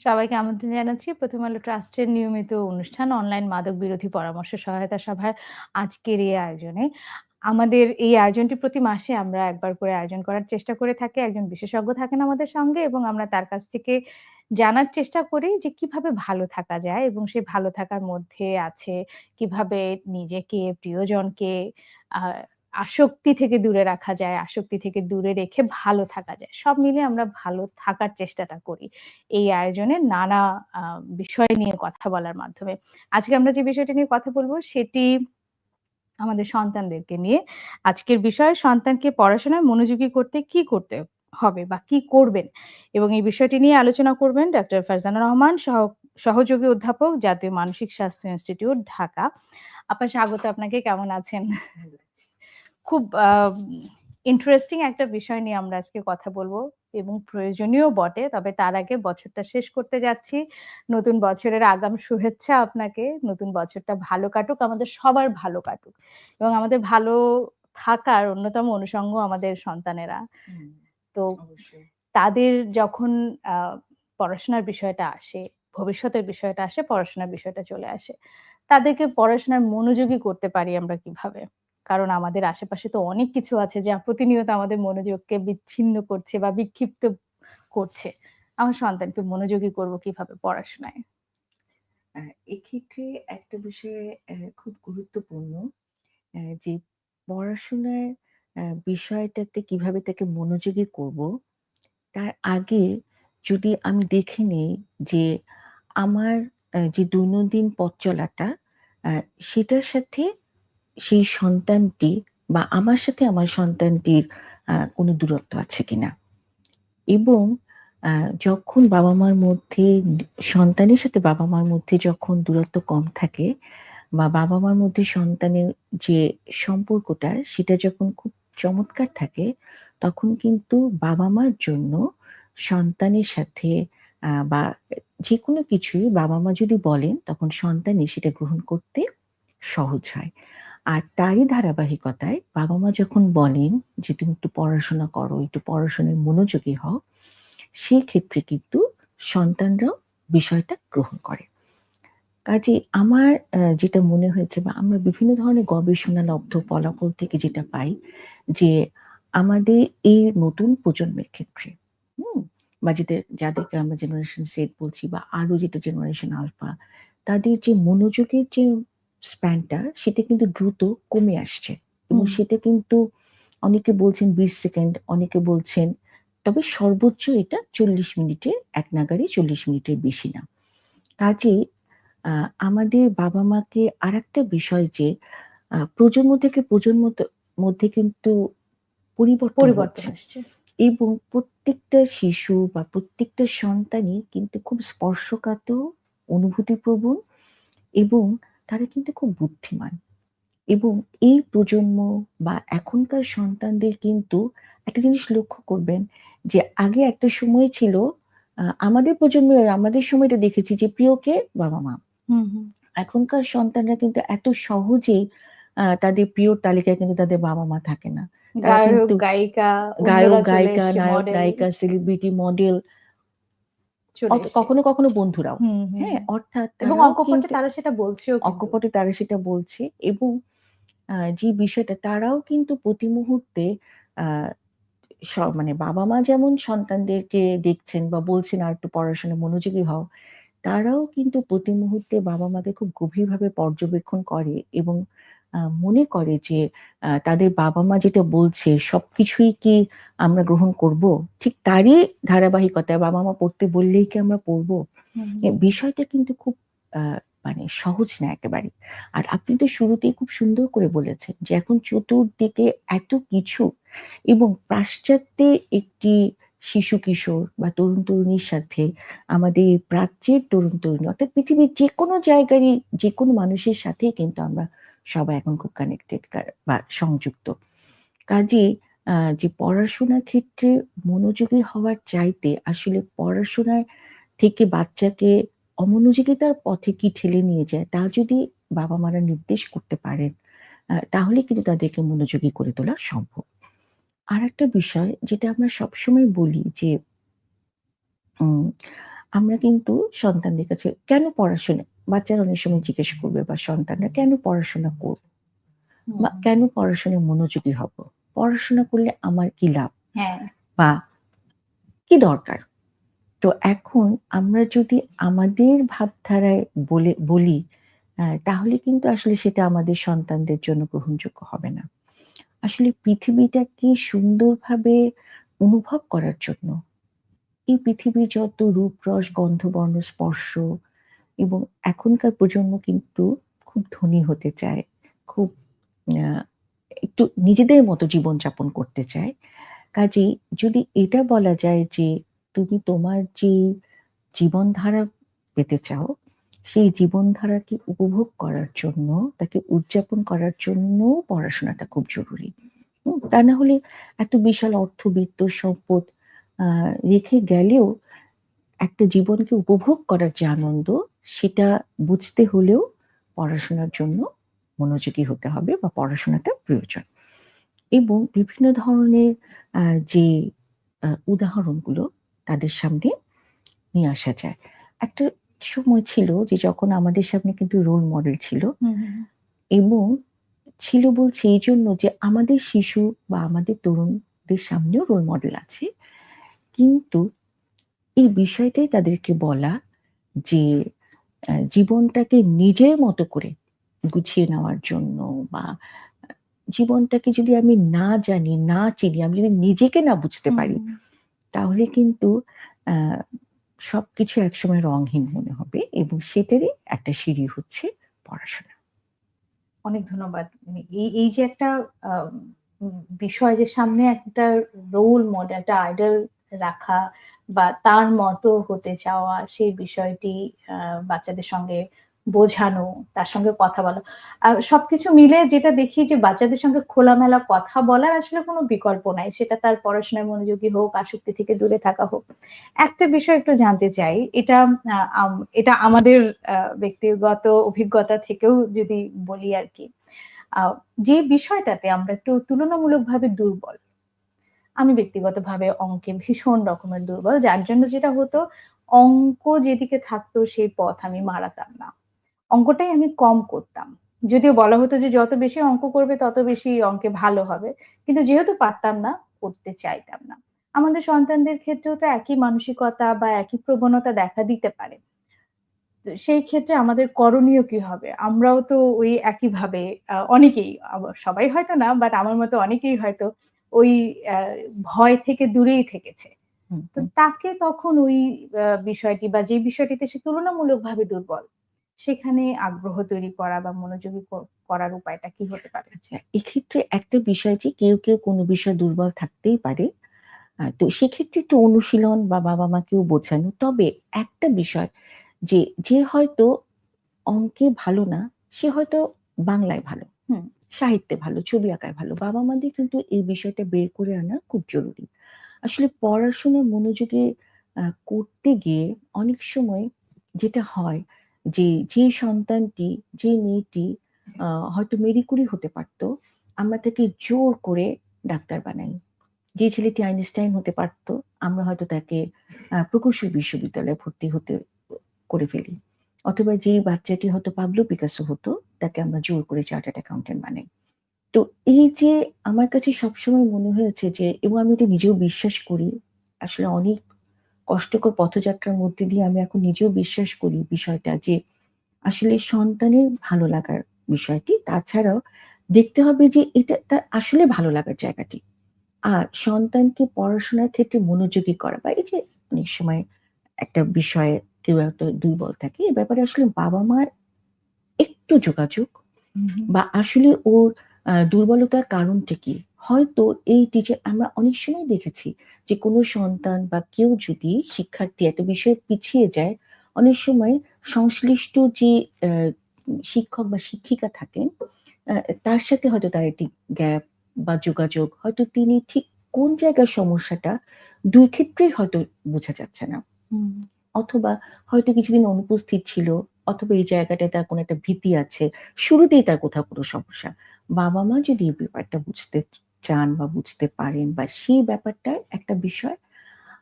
সবাইকে আমন্ত্রণ জানাচ্ছি প্রথম আলো ট্রাস্টের নিয়মিত অনুষ্ঠান অনলাইন মাদক বিরোধী পরামর্শ সহায়তা সভার আজকের এই আয়োজনে। আমাদের এই আয়োজনটি প্রতি মাসে আমরা একবার করে আয়োজন করার চেষ্টা করে থাকি। একজন বিশেষজ্ঞ থাকেন আমাদের সঙ্গে এবং আমরা তার কাছ থেকে জানার চেষ্টা করি যে কীভাবে ভালো থাকা যায় এবং সেই ভালো থাকার মধ্যে আছে কীভাবে নিজেকে, প্রিয়জনকে আ আসক্তি থেকে দূরে রাখা যায়, আসক্তি থেকে দূরে রেখে ভালো থাকা যায়। সব মিলে আমরা ভালো থাকার চেষ্টাটা করি। এই আয়োজনে নানা বিষয় নিয়ে কথা বলার মাধ্যমে। আজকে আমরা যে বিষয়টি নিয়ে কথা বলব সেটি আমাদের সন্তানদেরকে নিয়ে। আজকের বিষয় সন্তানকে পড়াশোনায় মনোযোগী করতে কি করতে হবে বা কি করবেন? এবং এই বিষয়টি নিয়ে আলোচনা করবেন ডক্টর ফারজানা রহমান সহ সহযোগী অধ্যাপক, জাতীয় মানসিক স্বাস্থ্য ইনস্টিটিউট, ঢাকা। আপা স্বাগত আপনাকে। কেমন আছেন? খুব ইন্টারেস্টিং একটা বিষয় নিয়ে আমরা আজকে কথা বলব এবং প্রয়োজনীয় বটে। তবে তার আগে বছরটা শেষ করতে যাচ্ছি। নতুন বছরের আগাম শুভেচ্ছা আপনাকে। নতুন বছরটা ভালো কাটুক, আমাদের সবার ভালো কাটুক। এবং আমাদের ভালো থাকার অন্যতম অনুষঙ্গ আমাদের সন্তানেরা। তো তাদের যখন পড়াশোনার বিষয়টা আসে, ভবিষ্যতের বিষয়টা আসে, পড়াশোনার বিষয়টা চলে আসে। তাদেরকে পড়াশোনায় মনোযোগী করতে পারি আমরা কীভাবে? কারণ আমাদের আশেপাশে তো অনেক কিছু আছে যা প্রতিনিয়ত আমাদের মনোযোগকে বিচ্ছিন্ন করছে বা বিক্ষিপ্ত করছে। আমার সন্তানকে মনোযোগী করব কীভাবে পড়াশোনায়? এক্ষেত্রে একটা বিষয়ে খুব গুরুত্বপূর্ণ যে পড়াশোনার বিষয়টাতে কীভাবে তাকে মনোযোগী করব, তার আগে যদি আমি দেখে নিই যে আমার যে দৈনন্দিন পথ চলাটা সেটার সাথে সেই সন্তানটি বা আমার সাথে আমার সন্তানটির কোনো দূরত্ব আছে কিনা? এবং যখন বাবা-মার মধ্যে সন্তানের সাথে বাবা-মার মধ্যে যখন দূরত্ব কম থাকে বা বাবা-মার মধ্যে সন্তানের যে সম্পর্কটা সেটা যখন খুব চমৎকার থাকে, তখন কিন্তু বাবা-মার জন্য সন্তানের সাথে বা এ যেকোনো কিছুই বাবা-মা যদি বলেন তখন সন্তানই সেটা গ্রহণ করতে সহজ হয়। আর তারই ধারাবাহিকতায় বাবা-মা যখন বলেন যে, "তুমি একটু পড়াশোনা করো, একটু পড়াশোনায় মনোযোগী হও।" সেক্ষেত্রে কিন্তু সন্তানরাও বিষয়টা গ্রহণ করে। কাজে আমার যেটা মনে হয়েছে বা আমরা বিভিন্ন ধরনের গবেষণা লব্ধ ফলাফল থেকে যেটা পাই যে, আমাদের এই নতুন প্রজন্মের ক্ষেত্রে, হুম? বা যেদের যাদেরকে আমরা জেনারেশন সেট বলছি বা আরও যেটা জেনারেশন আলফা, তাদের যে মনোযোগের যে স্প্যানটা সেটা কিন্তু দ্রুত কমে আসছে এবং সেটা কিন্তু অনেকে বলছেন ২০ সেকেন্ড, অনেকে বলছেন তবে সর্বোচ্চ এটা ৪০ মিনিটের এক নাগাড়ে ৪০ মিনিটের বেশি না। কাজেই আ আমাদের বাবা-মাকে আরেকটা বিষয় যে প্রজন্ম থেকে প্রজন্ম মধ্যে কিন্তু পরিবর্তন পরিবর্তন আসছে। এবং প্রত্যেকটা শিশু বা প্রত্যেকটা সন্তানই কিন্তু খুব স্পর্শকাতর, অনুভূতিপ্রবণ এবং তারা কিন্তু খুব বুদ্ধিমান। এবং এই প্রজন্ম বা এখনকার সন্তানদের কিন্তু একটা জিনিস লক্ষ্য করবেন যে আগে একটা সময় ছিল আমাদের প্রজন্মে আমাদের সময়টা দেখেছি যে প্রিয় কে? বাবা-মা। হুম, হুম। এখনকার সন্তানরা কিন্তু এত সহজেই তাদের প্রিয় তালিকায় কিন্তু তাদের বাবা-মা থাকে না। গায়ক, গায়িকা গায়ক, গায়িকা, নায়ক, নায়িকা, সেলিব্রিটি, মডেল। কখনো, কখনো বন্ধুরাও। হ্যাঁ? অর্থাৎ এবং অকপটে তারা সেটা বলছেও অকপটে তারা সেটা বলছে এবং যে বিষয়টা তারাও কিন্তু প্রতি মুহূর্তে মানে বাবা-মা যেমন সন্তানদেরকে দেখছেন বা বলছেন আরেকটু পড়াশোনায় মনোযোগী হও, তারাও কিন্তু প্রতি মুহূর্তে বাবা-মাকে খুব গভীরভাবে পর্যবেক্ষণ করে এবং মনে করে যে তাদের বাবা-মা যেটা বলছে সবকিছুই কি আমরা গ্রহণ করব? ঠিক তারই ধারাবাহিকতায় বাবা-মা পড়তে বললেই কি আমরা পড়ব? বিষয়টা কিন্তু খুব মানে সহজ না একেবারে আর আপনি তো শুরুতেই খুব সুন্দর করে বলেছেন যে এখন চতুর্দিকে এত কিছু এবং পাশ্চাত্যে একটি শিশু-কিশোর বা তরুণ-তরুণীর সাথে আমাদের প্রাচ্যের তরুণ-তরুণী অর্থাৎ পৃথিবীর যে কোনো জায়গারই যে কোনো মানুষের সাথেই কিন্তু আমরা সবাই এখন খুব কানেক্টেড বা সংযুক্ত। কাজেই আ যে পড়াশোনার ক্ষেত্রে মনোযোগী হওয়ার চাইতে আসলে পড়াশোনায় থেকে বাচ্চাকে অমনোযোগিতার পথে কি ঠেলে নিয়ে যায় তা যদি বাবা-মারা নির্দেশ করতে পারেন, তাহলে কিন্তু তাদেরকে মনোযোগী করে তোলা সম্ভব। আর একটা বিষয় যেটা আমরা সবসময় বলি যে আমরা কিন্তু সন্তানদের কাছে কেন পড়াশোনা বাচ্চারা অনেক সময় জিজ্ঞেস করবে বা সন্তানরা কেন পড়াশোনা করব বা কেন পড়াশোনায় মনোযোগী হব? পড়াশোনা করলে আমার কি লাভ? হ্যাঁ। বা কি দরকার? তো এখন আমরা যদি আমাদের ভাবধারায় বলে বলি তাহলে কিন্তু আসলে সেটা আমাদের সন্তানদের জন্য গ্রহণযোগ্য হবে না। আসলে পৃথিবীটা পৃথিবীটাকে সুন্দরভাবে অনুভব করার জন্য এই পৃথিবীর যত রূপ রস গন্ধ বর্ণ স্পর্শ এবং এখনকার প্রজন্ম কিন্তু খুব ধনী হতে চায়, খুব একটু নিজেদের মতো জীবনযাপন করতে চায়। কাজেই যদি এটা বলা যায় যে তুমি তোমার যে জীবনধারা পেতে চাও, সেই জীবনধারাকে উপভোগ করার জন্য, তাকে উদযাপন করার জন্য পড়াশোনাটা খুব জরুরি। তা না হলে এত বিশাল অর্থবিত্ত সম্পদ রেখে গেলেও একটা জীবনকে উপভোগ করার যে আনন্দ সেটা বুঝতে হলেও পড়াশোনার জন্য মনোযোগী হতে হবে বা পড়াশোনাটা প্রয়োজন। এবং বিভিন্ন ধরনের যে উদাহরণগুলো তাদের সামনে নিয়ে আসা যায়। একটা সময় ছিল যে যখন আমাদের সামনে কিন্তু রোল মডেল ছিল। এবং ছিল বলছে এই জন্য যে আমাদের শিশু বা আমাদের তরুণদের সামনেও রোল মডেল আছে। কিন্তু এই বিষয়টাই তাদেরকে বলা যে জীবনটাকে নিজের মতো করে গুছিয়ে নেওয়ার জন্য বা জীবনটাকে যদি আমি না জানি না চিনি আমি যদি নিজেকে না বুঝতে পারি তাহলে কিন্তু সবকিছু একসময় রংহীন মনে হবে এবং সেটারই একটা সিঁড়ি হচ্ছে পড়াশোনা অনেক ধন্যবাদ। মানে এই এই যে একটা বিষয় যে সামনে একটা রোল মডেল, একটা আইডল রাখা বা তার মতো হতে চাওয়া সেই বিষয়টি বাচ্চাদের সঙ্গে বোঝানো, তার সঙ্গে কথা বলা। সবকিছু মিলে যেটা দেখি যে বাচ্চাদের সঙ্গে খোলামেলা কথা বলার আসলে কোনো বিকল্প নাই। সেটা তার পড়াশোনায় মনোযোগী হোক, আসক্তি থেকে দূরে থাকা হোক। একটা বিষয় একটু জানতে চাই। এটা এটা আমাদের ব্যক্তিগত অভিজ্ঞতা থেকেও যদি বলি আরকি। আ যে বিষয়টাতে আমরা একটু তুলনামূলকভাবে দুর্বল। আমি ব্যক্তিগতভাবে অঙ্কে ভীষণ রকমের দুর্বল। যার জন্য যেটা হতো অঙ্ক যেদিকে থাকতো সেই পথ আমি মারাতাম না। অঙ্কটাই আমি কম করতাম। যদিও বলা হতো যে যত বেশি অঙ্ক করবে তত বেশি অঙ্কে ভালো হবে। কিন্তু যেহেতু পারতাম না, করতে চাইতাম না। আমাদের সন্তানদের ক্ষেত্রেও তো একই মানসিকতা বা একই প্রবণতা দেখা দিতে পারে। সেই ক্ষেত্রে আমাদের করণীয় কি হবে? আমরাও তো ওই একইভাবে অনেকেই সবাই হয়তো না, বাট আমার মতো অনেকেই হয়তো ওই ভয় থেকে দূরেই থেকেছে। তো তাকে তখন ওই বিষয়টি বা যে বিষয়টিতে সে তুলনামূলকভাবে দুর্বল, সেখানে আগ্রহ তৈরি করা বা মনোযোগী করার উপায়টা কি হতে পারে? আচ্ছা এক্ষেত্রে একটা বিষয় যে কেউ কেউ কোনো বিষয়ে দুর্বল থাকতেই পারে তো সেক্ষেত্রে একটু অনুশীলন বা বাবা মাকেও বোঝানো তবে একটা বিষয় যে যে হয়তো অঙ্কে ভালো না সে হয়তো বাংলায় ভালো হুম। সাহিত্যে ভালো, ছবি আঁকায় ভালো। বাবা মাদের কিন্তু এই বিষয়টা বের করে আনা খুব জরুরি। আসলে পড়াশোনা মনোযোগে করতে গিয়ে অনেক সময় যেটা হয় যে যে সন্তানটি, যে মেয়েটি হয়তো মেরিকুরি হতে পারতো, আমরা তাকে জোর করে ডাক্তার বানাই। যে ছেলেটি আইনস্টাইন হতে পারতো, আমরা হয়তো তাকে প্রকৌশল বিশ্ববিদ্যালয়ে ভর্তি হতে, করে ফেলি। অথবা যে বাচ্চাটি হয়তো পাবলো পিকাসো হতো, তাকে আমরা জোর করে চার্টার্ড অ্যাকাউন্টেন্ট বানাই। তো এই যে আমার কাছে সবসময় মনে হয়েছে যে, এবং আমি এটা নিজেও বিশ্বাস করি, আসলে অনেক কষ্টকর পথযাত্রার মধ্যে দিয়ে আমি এখন নিজেও বিশ্বাস করি বিষয়টা যে, আসলে সন্তানের ভালো লাগার বিষয়টি। তাছাড়াও দেখতে হবে যে এটা তার আসলে ভালো লাগার জায়গাটি। আর সন্তানকে পড়াশোনার ক্ষেত্রে মনোযোগী করা বা এই যে অনেক সময় একটা বিষয়ে কেউ একটা দুর্বল থাকে এ ব্যাপারে আসলে বাবা মার একটু যোগাযোগ বা আসলে ওর দুর্বলতার কারণটা কি? হয়তো এই টিচার আমরা অনেক সময় দেখেছি যে কোনো সন্তান বা কেউ যদি শিক্ষার্থী একটা বিষয়ে পিছিয়ে যায় অনেক সময় সংশ্লিষ্ট যে আহ, শিক্ষক বা শিক্ষিকা থাকেন আহ, তার সাথে হয়তো তার একটি গ্যাপ বা যোগাযোগ হয়তো তিনি ঠিক কোন জায়গার সমস্যাটা দুই ক্ষেত্রেই হয়তো বোঝা যাচ্ছে না। অথবা হয়তো কিছুদিন অনুপস্থিত ছিল অথবা এই জায়গাটায় তার কোনো একটা ভীতি আছে শুরুতেই তার কোথাও কোনো সমস্যা বাবা মা যদি এই ব্যাপারটা বুঝতে চান বা বুঝতে পারেন বা সেই ব্যাপারটা একটা বিষয়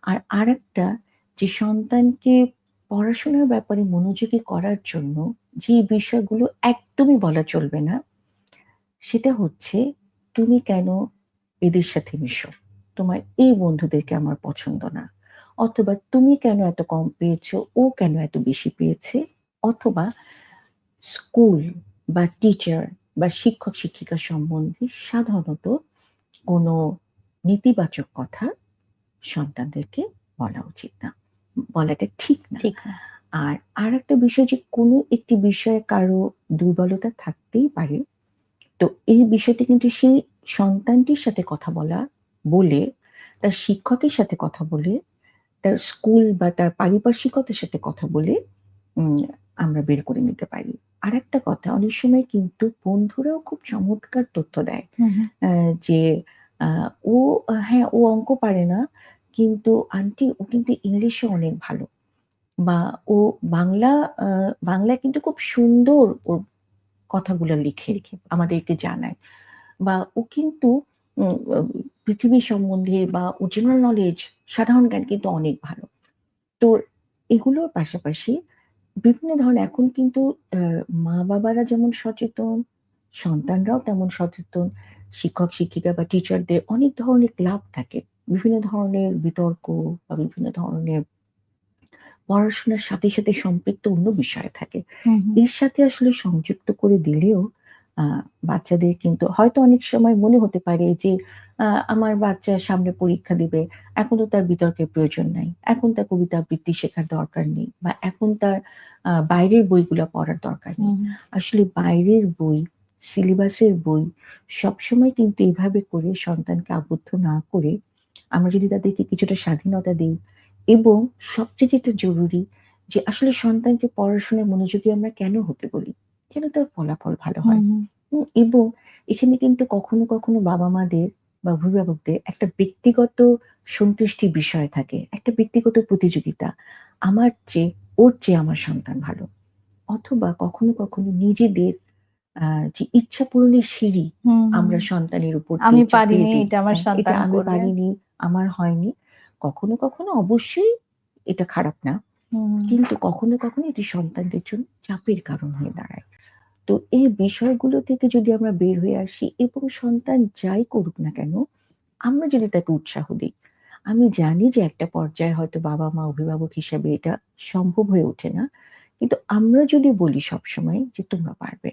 আর আরেকটা যে সন্তানকে পড়াশোনার ব্যাপারে মনোযোগী করার জন্য যে বিষয়গুলো একদমই বলা চলবে না, সেটা হচ্ছে তুমি কেন এদের সাথে মিশো? তোমার এই বন্ধুদেরকে আমার পছন্দ না। অথবা তুমি কেন এত কম পেয়েছ? ও কেন এত বেশি পেয়েছে? অথবা স্কুল বা টিচার বা শিক্ষক-শিক্ষিকা সম্বন্ধে সাধারণত কোনো নেতিবাচক কথা সন্তানদেরকে বলা উচিত না। বলাটা ঠিক না। ঠিক আর আর একটা বিষয় যে কোনো একটি বিষয়ে কারও দুর্বলতা থাকতেই পারে। তো এই বিষয়টি কিন্তু সেই সন্তানটির সাথে কথা বলা বলে, তার শিক্ষকের সাথে কথা বলে, তার স্কুল বা তার পারিপার্শ্বিকতার সাথে কথা বলে আমরা বের করে নিতে পারি। আরেকটা কথা অনেক সময় কিন্তু বন্ধুরাও খুব চমৎকার তথ্য দেয়। যে ও হ্যাঁ, ও অঙ্ক পারে না। কিন্তু আন্টি ও কিন্তু ইংলিশে অনেক ভালো। বা ও বাংলা আ বাংলায় কিন্তু খুব সুন্দর ওর কথাগুলো লিখে, লিখে আমাদেরকে জানায়। বা ও কিন্তু পৃথিবী সম্বন্ধে বা জেনারেল নলেজ, সাধারণ জ্ঞান কিন্তু অনেক ভালো। তো এগুলোর পাশাপাশি বিভিন্ন ধরনের এখন কিন্তু অ্যা মা-বাবারা যেমন সচেতন, সন্তানরাও তেমন সচেতন। শিক্ষক-শিক্ষিকা বা টিচারদের অনেক ধরনের ক্লাব থাকে। বিভিন্ন ধরনের বিতর্ক বা বিভিন্ন ধরনের পড়াশোনার সাথে, সাথে সম্পৃক্ত অন্য বিষয় থাকে। এর সাথে আসলে সংযুক্ত করে দিলেও বাচ্চাদের কিন্তু হয়তো অনেক সময় মনে হতে পারে যে আমার বাচ্চা সামনে পরীক্ষা দিবে। এখন তো তার বিতর্কের প্রয়োজন নাই। এখন তার কবিতা আবৃত্তি শেখার দরকার নেই। বা এখন তার বাইরের বইগুলো পড়ার দরকার নেই। আসলে বাইরের বই, সিলেবাসের বই সবসময় কিন্তু এভাবে করে সন্তানকে আবদ্ধ না করে আমরা যদি তাদেরকে কিছুটা স্বাধীনতা দিই এবং সবচেয়ে যেটা জরুরি যে আসলে সন্তানকে পড়াশোনায় মনোযোগী আমরা কেন হতে বলি? যেন তার ফলাফল ভালো হয়। এবং এখানে কিন্তু কখনো, কখনো বাবা-মাদের বা অভিভাবকদের একটা ব্যক্তিগত সন্তুষ্টির বিষয় থাকে। একটা ব্যক্তিগত প্রতিযোগিতা। আমার চেয়ে ওর চেয়ে আমার সন্তান ভালো। অথবা কখনো, কখনো নিজেদের যে ইচ্ছা পূরণের সিঁড়ি। আমরা সন্তানের উপর আমি পারিনি, এটা আমার হ্যাঁ, সন্তান আমি পারিনি, আমার হয়নি। কখনো, কখনো অবশ্যই এটা খারাপ না। কিন্তু কখনো, কখনো এটি সন্তানদের জন্য চাপের কারণ হয়ে দাঁড়ায়। তো এই বিষয়গুলো থেকে যদি আমরা বের হয়ে আসি এবং সন্তান যাই করুক না কেন, আমরা যদি তাকে উৎসাহ দিই আমি জানি যে একটা পর্যায়ে হয়তো বাবা-মা অভিভাবক হিসাবে এটা সম্ভব হয়ে ওঠে না। কিন্তু আমরা যদি বলি সবসময় যে তোমরা পারবে।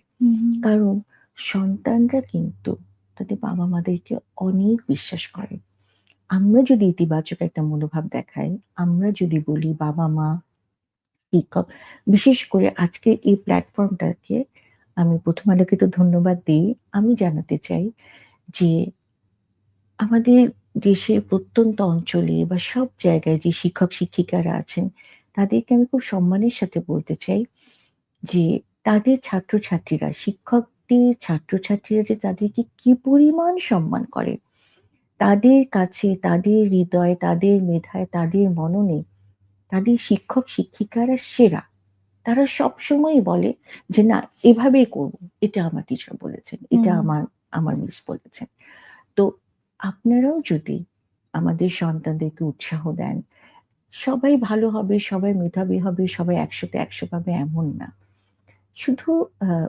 কারণ সন্তানরা কিন্তু তাদের বাবা-মাদেরকে অনেক বিশ্বাস করে। আমরা যদি ইতিবাচক একটা মনোভাব দেখাই, আমরা যদি বলি বাবা-মা, শিক্ষক, বিশেষ করে আজকে এই প্ল্যাটফর্মটাকে আমি প্রথম আলোকে তো ধন্যবাদ দিই আমি জানাতে চাই যে আমাদের দেশের প্রত্যন্ত অঞ্চলে বা সব জায়গায় যে শিক্ষক-শিক্ষিকারা আছেন, তাদেরকে আমি খুব সম্মানের সাথে বলতে চাই যে তাদের ছাত্রছাত্রীরা, শিক্ষকদের ছাত্রছাত্রীরা যে তাদেরকে কি পরিমাণ সম্মান করে। তাদের কাছে, তাদের হৃদয় তাদের মেধায়, তাদের মননে তাদের শিক্ষক-শিক্ষিকারা সেরা। তারা সবসময়ই বলে যে, "না, এভাবেই করব। এটা আমার টিচার বলেছেন। এটা আমার, আমার মিস বলেছেন।" তো আপনারাও যদি আমাদের সন্তানদেরকে উৎসাহ দেন, সবাই ভালো হবে, সবাই মেধাবী হবে, সবাই ১০০ তে ১০০ পাবে এমন না। শুধু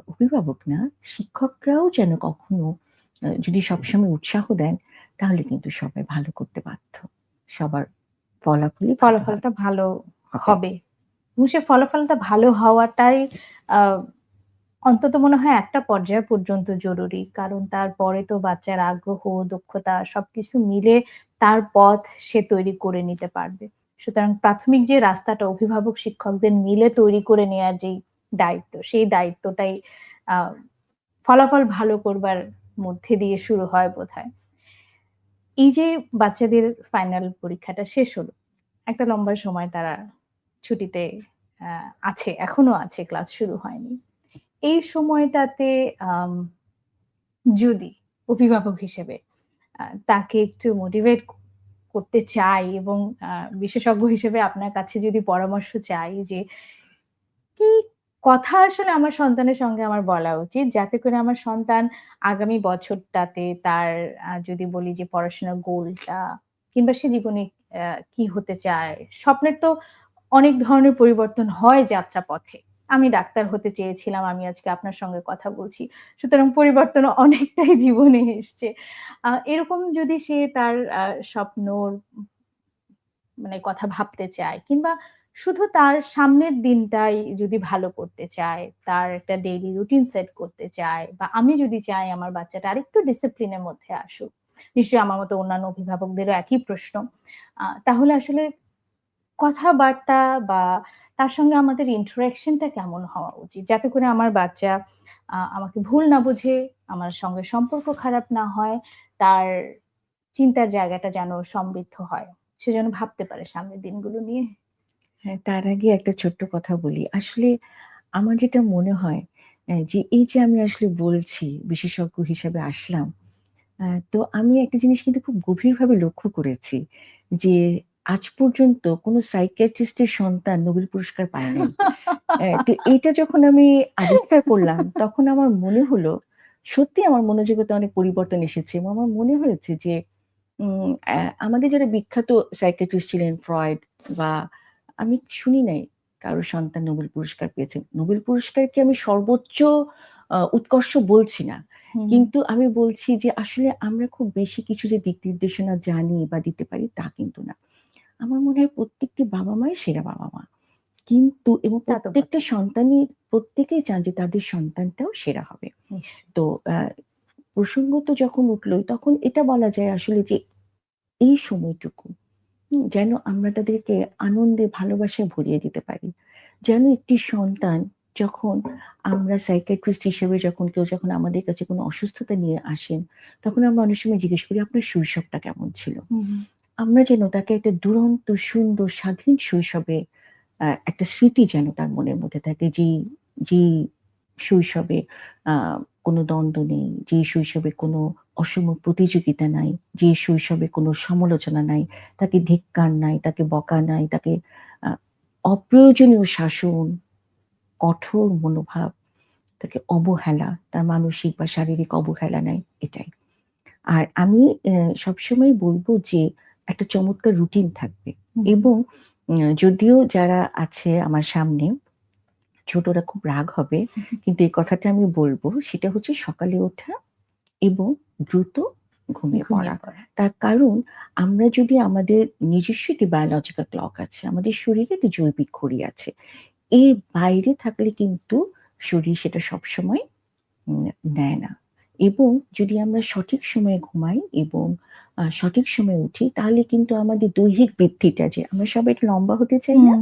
অভিভাবক না, শিক্ষকরাও যেন কখনো যদি সবসময় উৎসাহ দেন, তাহলে কিন্তু সবাই ভালো করতে বাধ্য। সবার ফলাফলই ফলাফলটা ভালো হবে। এবং সে ফলাফলটা ভালো হওয়াটাই অন্তত মনে হয় একটা পর্যায় পর্যন্ত জরুরি। কারণ তারপরে তো বাচ্চার আগ্রহ, দক্ষতা সবকিছু মিলে তার পথ সে তৈরি করে নিতে পারবে। সুতরাং প্রাথমিক যে রাস্তাটা অভিভাবক শিক্ষকদের মিলে তৈরি করে নেওয়ার যেই দায়িত্ব, সেই দায়িত্বটাই ফলাফল ভালো করবার মধ্যে দিয়ে শুরু হয় বোধহয়। এই যে বাচ্চাদের ফাইনাল পরীক্ষাটা শেষ হলো। একটা লম্বা সময় তারা ছুটিতে আছে, এখনও আছে, ক্লাস শুরু হয়নি। এই সময়টাতে যদি অভিভাবক হিসেবে তাকে একটু মোটিভেট করতে চাই এবং বিশেষজ্ঞ হিসেবে আপনার কাছে যদি পরামর্শ চাই যে কি কথা আসলে আমার সন্তানের সঙ্গে আমার বলা উচিত যাতে করে আমার সন্তান আগামী বছরটাতে তার যদি বলি যে পড়াশোনার গোলটা কিংবা সে জীবনে কি হতে চায়, স্বপ্নের তো অনেক ধরনের পরিবর্তন হয় যাত্রাপথে। আমি ডাক্তার হতে চেয়েছিলাম, আমি আজকে আপনার সঙ্গে কথা বলছি। সুতরাং পরিবর্তন অনেকটাই জীবনে এসছে। এরকম যদি সে তার স্বপ্নর মানে কথা ভাবতে চায় কিংবা শুধু তার সামনের দিনটাই যদি ভালো করতে চায়, তার একটা ডেইলি রুটিন সেট করতে চায় বা আমি যদি চাই আমার বাচ্চাটা আরেকটু ডিসিপ্লিন এর মধ্যে আসুক। নিশ্চয়ই আমার মতো অন্যান্য অভিভাবকদেরও একই প্রশ্ন। তাহলে আসলে কথাবার্তা বা তার সঙ্গে আমাদের ইন্টারেকশন টা কেমন হওয়া উচিত? যাতে করে আমার বাচ্চা আমাকে ভুল না বুঝে, আমার সঙ্গে সম্পর্ক খারাপ না হয়, তার চিন্তার জায়গাটা যেন সমৃদ্ধ হয়। সে যেন ভাবতে পারে সামনের দিনগুলো নিয়ে। হ্যাঁ, তার আগে একটা ছোট্ট কথা বলি। আসলে আমার যেটা মনে হয় যে এই যে আমি আসলে বলছি, বিশেষজ্ঞ হিসাবে আসলাম। তো আমি একটা জিনিস কিন্তু খুব গভীরভাবে লক্ষ্য করেছি যে আজ পর্যন্ত কোনো সাইকিয়াট্রিস্ট এর সন্তান নোবেল পুরস্কার পায় নাই। অ্যা তো এইটা যখন আমি আবিষ্কার করলাম তখন আমার মনে হলো সত্যি আমার মনোজগতে অনেক পরিবর্তন এসেছে এবং আমার মনে হয়েছে যে আমাদের যারা বিখ্যাত সাইকিয়াট্রিস্ট ছিলেন ফ্রয়েড বা আমি শুনি নাই কারও সন্তান নোবেল পুরস্কার পেয়েছেন। নোবেল পুরস্কারকে আমি সর্বোচ্চ উৎকর্ষ বলছি না। কিন্তু আমি বলছি যে আসলে আমরা খুব বেশি কিছু যে দিক নির্দেশনা জানি বা দিতে পারি তা কিন্তু না। আমার মনে হয় প্রত্যেকটি বাবা-মাই সেরা বাবা-মা। কিন্তু এবং প্রত্যেকটা। সন্তানই প্রত্যেকেই চান যে তাদের সন্তানটাও সেরা হবে। তো প্রসঙ্গ তো যখন উঠলোই তখন এটা বলা যায় আসলে যে এই সময়টুকু যেন আমরা তাদেরকে আনন্দে ভালোবাসায় ভরিয়ে দিতে পারি। যেন একটি সন্তান যখন আমরা সাইকিয়াট্রিস্ট হিসেবে যখন কেউ যখন আমাদের কাছে কোনো অসুস্থতা নিয়ে আসেন, তখন আমরা অনেক সময় জিজ্ঞেস করি, "আপনার শৈশবটা কেমন ছিল?" আমরা যেন তাকে একটা দুরন্ত সুন্দর স্বাধীন শৈশবে একটা স্মৃতি যেন তার মনের মধ্যে থাকে যেই যেই শৈশবে কোনো দ্বন্দ্ব নেই, যেই শৈশবে কোনো অসম প্রতিযোগিতা নাই, যে শৈশবে কোনো সমালোচনা নাই, তাকে ধিক্কার নাই, তাকে বকা নাই, তাকে অপ্রয়োজনীয় শাসন, কঠোর মনোভাব, তাকে অবহেলা, তার মানসিক বা শারীরিক অবহেলা নাই, এটাই। আর আমি সবসময় বলব যে একটা চমৎকার রুটিন থাকবে এবং যদিও যারা আছে আমার সামনে ছোটরা খুব রাগ হবে। কিন্তু এই কথাটা আমি বলব সেটা হচ্ছে সকালে ওঠা এবং দ্রুত ঘুমিয়ে পড়া। তার কারণ আমরা যদি আমাদের নিজস্ব একটি বায়োলজিক্যাল ক্লক আছে, আমাদের শরীরে একটি জৈবিক ঘড়ি আছে। এর বাইরে থাকলে কিন্তু শরীর সেটা সবসময় উম নেয় না। এবং যদি আমরা সঠিক সময়ে ঘুমাই এবং সঠিক সময়ে উঠি তাহলে কিন্তু আমাদের দৈহিক বৃদ্ধিটা যে আমরা সবাই একটু লম্বা হতে চাই না?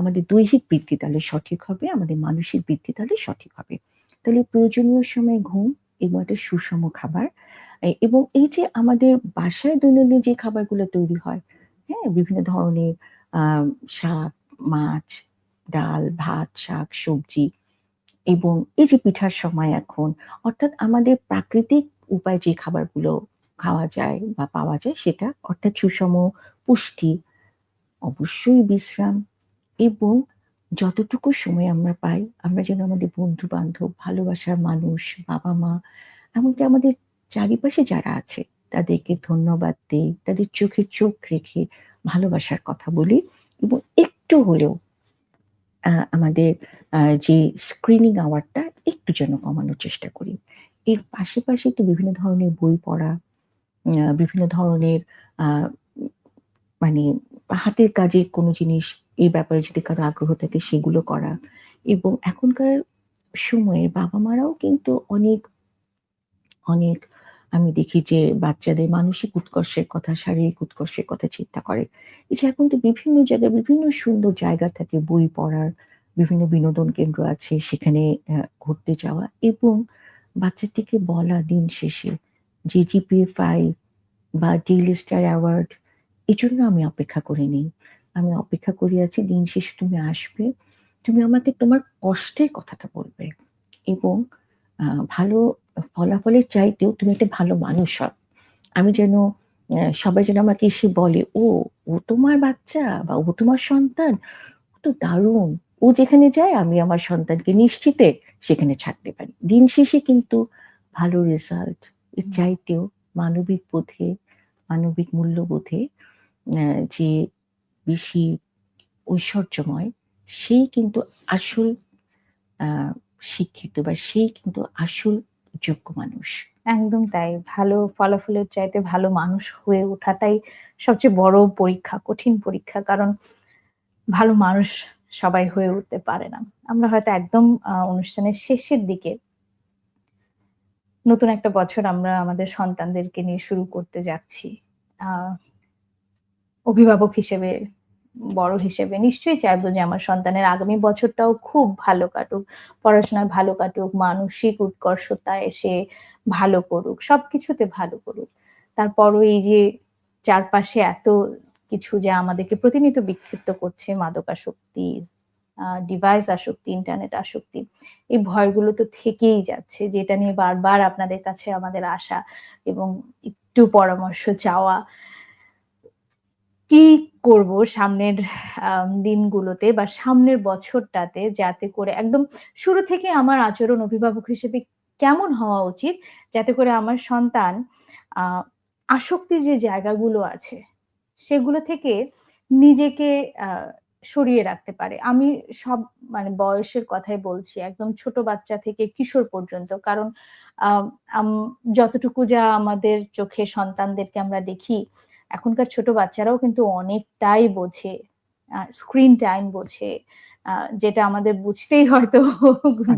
আমাদের দৈহিক বৃদ্ধি তাহলে সঠিক হবে, আমাদের মানসিক বৃদ্ধি তাহলে সঠিক হবে। তাহলে প্রয়োজনীয় সময়ে ঘুম এবং একটা সুষম খাবার এবং এই যে আমাদের বাসায় দৈনন্দিন যে খাবারগুলো তৈরি হয়, হ্যাঁ? বিভিন্ন ধরনের শাক, মাছ, ডাল, ভাত, শাক, সবজি এবং এই যে পিঠার সময় এখন, অর্থাৎ আমাদের প্রাকৃতিক উপায়ে যে খাবারগুলো খাওয়া যায় বা পাওয়া যায় সেটা অর্থাৎ সুষম পুষ্টি, অবশ্যই বিশ্রাম এবং যতটুকু সময় আমরা পাই আমরা যেন আমাদের বন্ধু-বান্ধব, ভালোবাসার মানুষ, বাবা-মা এমনকি আমাদের চারিপাশে যারা আছে তাদেরকে ধন্যবাদ দেই, তাদের চোখে চোখ রেখে ভালোবাসার কথা বলি এবং একটু হলেও আমাদের যে স্ক্রিনিং আওয়ারটা একটু যেন কমানোর চেষ্টা করি। এর পাশাপাশি তো বিভিন্ন ধরনের বই পড়া, বিভিন্ন ধরনের মানে হাতের কাজের কোনো জিনিস এই ব্যাপারে যদি কারও আগ্রহ থাকে সেগুলো করা এবং এখনকার সময়ে বাবা-মারাও কিন্তু অনেক, অনেক আমি দেখি যে বাচ্চাদের মানসিক উৎকর্ষের কথা, শারীরিক উৎকর্ষের কথা চিন্তা করে। যে এখন তো বিভিন্ন জায়গায় বিভিন্ন সুন্দর জায়গা থাকে বই পড়ার, বিভিন্ন বিনোদন কেন্দ্র আছে সেখানে ঘুরতে যাওয়া এবং বাচ্চাটিকে বলা দিন শেষে জিপিএ 5 বা ডেইলি স্টার অ্যাওয়ার্ড এজন্য আমি অপেক্ষা করিনি। আমি অপেক্ষা করে আছি দিন শেষে তুমি আসবে। তুমি আমাকে তোমার কষ্টের কথাটা বলবে এবং ভালো ফলাফলের চাইতেও তুমি একটা ভালো মানুষ হও। আমি যেন সবাই যেন আমাকে এসে বলে, "ও, ও তোমার বাচ্চা বা ও তোমার সন্তান? ও তো দারুণ! ও যেখানে যায় আমি আমার সন্তানকে নিশ্চিতে সেখানে ছাড়তে পারি।" দিন শেষে কিন্তু ভালো রেজাল্ট এর চাইতেও মানবিক বোধে, মানবিক মূল্যবোধে যে বেশি ঐশ্বর্যময় সেই কিন্তু আসল শিক্ষিত বা সেই কিন্তু আসল যোগ্য মানুষ। একদম তাই। ভালো ফলাফলের চাইতে ভালো মানুষ হয়ে ওঠাটাই সবচেয়ে বড় পরীক্ষা, কঠিন পরীক্ষা। কারণ ভালো মানুষ সবাই হয়ে উঠতে পারে না। আমরা হয়তো একদম অনুষ্ঠানের শেষের দিকে নতুন একটা বছর আমরা আমাদের সন্তানদেরকে নিয়ে শুরু করতে যাচ্ছি। অভিভাবক হিসেবে, বড় হিসেবে নিশ্চয়ই চাইব যে আমার সন্তানের আগামী বছরটাও খুব ভালো কাটুক। পড়াশোনায় ভালো কাটুক, মানসিক উৎকর্ষতা এসে ভালো করুক, সবকিছুতে ভালো করুক। তারপরও এই যে চারপাশে এত কিছু যা আমাদেরকে প্রতিনিয়ত বিক্ষিপ্ত করছে মাদকাসক্তি, ডিভাইস আসক্তি, ইন্টারনেট আসক্তি। এই ভয়গুলো তো থেকেই যাচ্ছে। যেটা নিয়ে বারবার আপনাদের কাছে আমাদের আসা এবং একটু পরামর্শ চাওয়া। কি করব সামনের দিনগুলোতে বা সামনের বছরটাতে যাতে করে একদম শুরু থেকে আমার আচরণ অভিভাবক হিসেবে কেমন হওয়া উচিত? যাতে করে আমার সন্তান আসক্তির যে জায়গাগুলো আছে, সেগুলো থেকে নিজেকে সরিয়ে রাখতে পারে। আমি সব মানে বয়সের কথাই বলছি। একদম ছোট বাচ্চা থেকে কিশোর পর্যন্ত। কারণ যতটুকু যা আমাদের চোখে সন্তানদেরকে আমরা দেখি, এখনকার ছোট বাচ্চারাও কিন্তু অনেকটাই বোঝে। স্ক্রিন টাইম বোঝে। যেটা আমাদের বুঝতেই হয়তো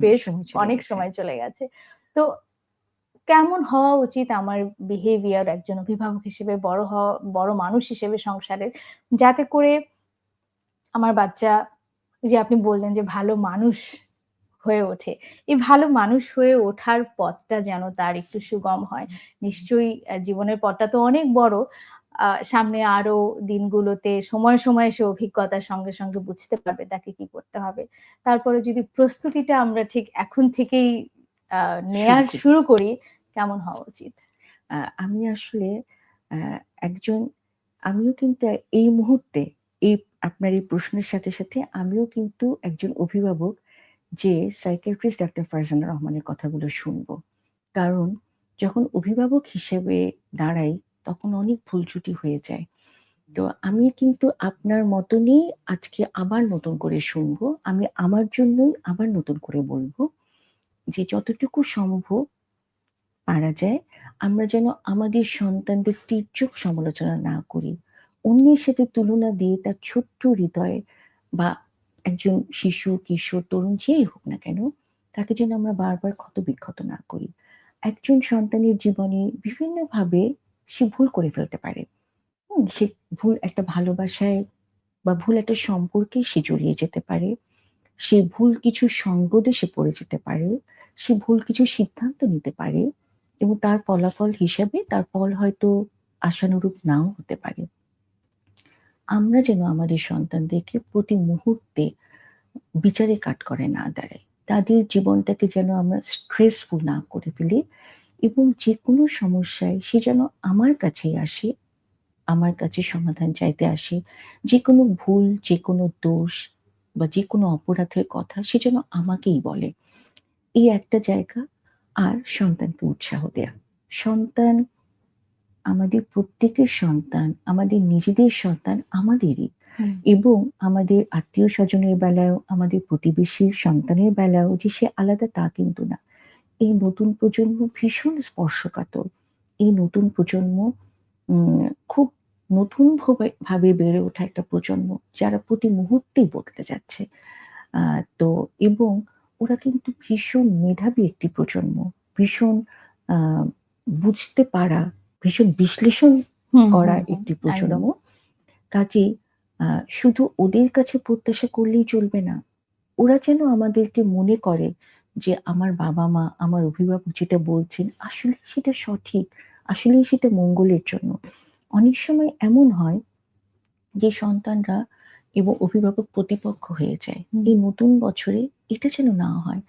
বেশ অনেক সময় চলে গেছে। তো কেমন হওয়া উচিত আমার বিহেভিয়ার একজন অভিভাবক হিসেবে বড় হওয়া বড় মানুষ হিসেবে সংসারের, যাতে করে আমার বাচ্চা যে আপনি বললেন যে ভালো মানুষ হয়ে ওঠে। এই ভালো মানুষ হয়ে ওঠার পথটা যেন তার একটু সুগম হয়। নিশ্চয়ই জীবনের পথটা তো অনেক বড়। সামনে আরও দিনগুলোতে সময় সময়ে সে অভিজ্ঞতার সঙ্গে, সঙ্গে বুঝতে পারবে তাকে কি করতে হবে। তারপরে যদি প্রস্তুতিটা আমরা ঠিক এখন থেকেই নেয়ার শুরু করি, কেমন হওয়া উচিত? আমি আসলে একজন আমিও কিন্তু এই মুহূর্তে এই আপনার এই প্রশ্নের সাথে, সাথে আমিও কিন্তু একজন অভিভাবক যে সাইকিয়াট্রিস্ট ডাক্তার ফারজানা রহমানের কথাগুলো শুনব। কারণ যখন অভিভাবক হিসেবে দাঁড়াই তখন অনেক ভুল-ত্রুটি হয়ে যায়। তো আমি কিন্তু আপনার মতনই আজকে আবার নতুন করে শুনব। আমি আমার জন্যই আবার নতুন করে বলব যে যতটুকু সম্ভব পারা যায় আমরা যেন আমাদের সন্তানদের তীর্যক সমালোচনা না করি। অন্যের সাথে তুলনা দিয়ে তার ছোট্ট হৃদয়ে বা একজন শিশু, কিশোর, তরুণ যেই হোক না কেন, তাকে যেন আমরা বারবার ক্ষত-বিক্ষত না করি। একজন সন্তানের জীবনে বিভিন্নভাবে সে ভুল করে ফেলতে পারে। সে ভুল একটা ভালোবাসায় বা ভুল একটা সম্পর্কে সে জড়িয়ে যেতে পারে। সে ভুল কিছু সঙ্গতে সে পড়ে যেতে পারে। সে ভুল কিছু সিদ্ধান্ত নিতে পারে এবং তার ফলাফল হিসাবে তার ফল হয়তো আশানুরূপ নাও হতে পারে। আমরা যেন আমাদের সন্তানদেরকে প্রতি মুহূর্তে বিচারে কাট করে না দাঁড়াই। তাদের জীবনটাকে যেন আমরা স্ট্রেসফুল না করে ফেলি এবং যেকোনো সমস্যায় সে যেন আমার কাছেই আসে, আমার কাছে সমাধান চাইতে আসে। যে কোনো ভুল, যে কোনো দোষ বা যে কোনো অপরাধের কথা সে যেন আমাকেই বলে। এই একটা জায়গা আর সন্তানকে উৎসাহ দেয়া। সন্তান আমাদের প্রত্যেকের সন্তান, আমাদের নিজেদের সন্তান আমাদেরই এবং আমাদের আত্মীয় স্বজনের বেলায়ও, আমাদের প্রতিবেশীর সন্তানের বেলায়ও যে সে আলাদা তা কিন্তু না। এই নতুন প্রজন্ম ভীষণ স্পর্শকাতর। এই নতুন প্রজন্ম খুব নতুন ভাবে বেড়ে ওঠা একটা প্রজন্ম যারা প্রতি মুহূর্তেই বদলে যাচ্ছে। তো এবং ওরা কিন্তু ভীষণ মেধাবী একটি প্রজন্ম। ভীষণ বুঝতে পারা, ভীষণ বিশ্লেষণ করা। একটি। প্রজন্ম। কাজেই আ শুধু ওদের কাছে প্রত্যাশা করলেই চলবে না। ওরা যেন আমাদেরকে মনে করে যে আমার বাবা-মা, আমার অভিভাবক যেটা বলছেন আসলেই সেটা সঠিক। আসলেই সেটা মঙ্গলের জন্য। অনেক সময় এমন হয় যে সন্তানরা এবং অভিভাবক প্রতিপক্ষ হয়ে যায়। এই নতুন বছরে এটা যেন না হয়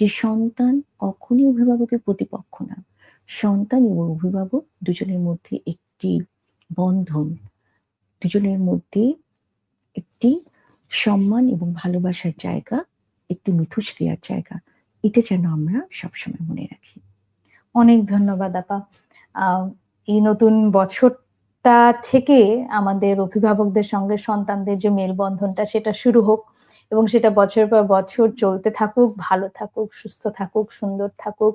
যে সন্তান কখনই অভিভাবকের প্রতিপক্ষ না। সন্তান এবং অভিভাবক দুজনের মধ্যে একটি বন্ধন। দুজনের মধ্যে একটি সম্মান এবং ভালোবাসার জায়গা, একটি মিথস্ক্রিয়ার জায়গা। এটা যেন আমরা সবসময় মনে রাখি। অনেক ধন্যবাদ আপা। এই নতুন বছরটা থেকে আমাদের অভিভাবকদের সঙ্গে সন্তানদের যে মেলবন্ধনটা সেটা শুরু হোক এবং সেটা বছরের পর বছর চলতে থাকুক, ভালো থাকুক, সুস্থ থাকুক, সুন্দর থাকুক।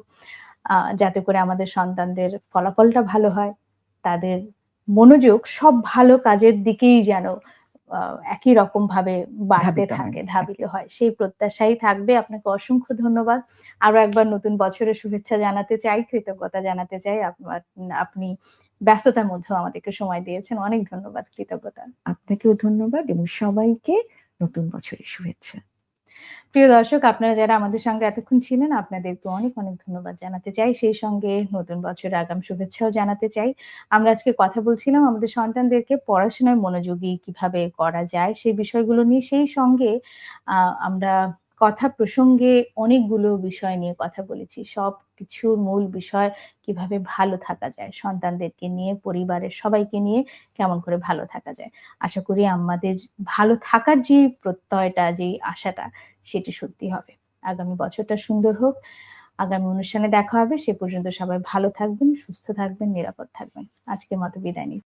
যাতে করে আমাদের সন্তানদের ফলাফলটা ভালো হয়। তাদের মনোযোগ সব ভালো কাজের দিকেই যেন একই রকমভাবে বাড়তে থাকে, ধাবিত হয়। সেই প্রত্যাশাই থাকবে। আপনাকে অসংখ্য ধন্যবাদ। আরও একবার নতুন বছরের শুভেচ্ছা জানাতে চাই, কৃতজ্ঞতা জানাতে চাই। আপ আপ আপনি ব্যস্ততার মধ্যেও আমাদেরকে সময় দিয়েছেন। অনেক ধন্যবাদ, কৃতজ্ঞতা। আপনাকেও ধন্যবাদ এবং সবাইকে নতুন বছরের শুভেচ্ছা। প্রিয় দর্শক আপনারা যারা আমাদের সঙ্গে এতক্ষণ ছিলেন আপনাদেরকে অনেক, অনেক ধন্যবাদ জানাতে চাই। সেই সঙ্গে নতুন বছরের আগাম শুভেচ্ছাও জানাতে চাই। আমরা আজকে কথা বলছিলাম আমাদের সন্তানদেরকে পড়াশোনায় মনোযোগী কীভাবে করা যায় সেই বিষয়গুলো নিয়ে। সেই সঙ্গে আমরা কথা প্রসঙ্গে অনেকগুলো বিষয় নিয়ে কথা বলেছি। সব সবকিছুর মূল বিষয় কীভাবে ভালো থাকা যায়। সন্তানদেরকে নিয়ে, পরিবারের সবাইকে নিয়ে কেমন করে ভালো থাকা যায়। আশা করি আমাদের ভালো থাকার যে প্রত্যয়টা, যেই আশাটা সেটি সত্যি হবে। আগামী বছরটা সুন্দর হোক। আগামী অনুষ্ঠানে দেখা হবে। সে পর্যন্ত সবাই ভালো থাকবেন, সুস্থ থাকবেন, নিরাপদ থাকবেন। আজকের মতো বিদায় নি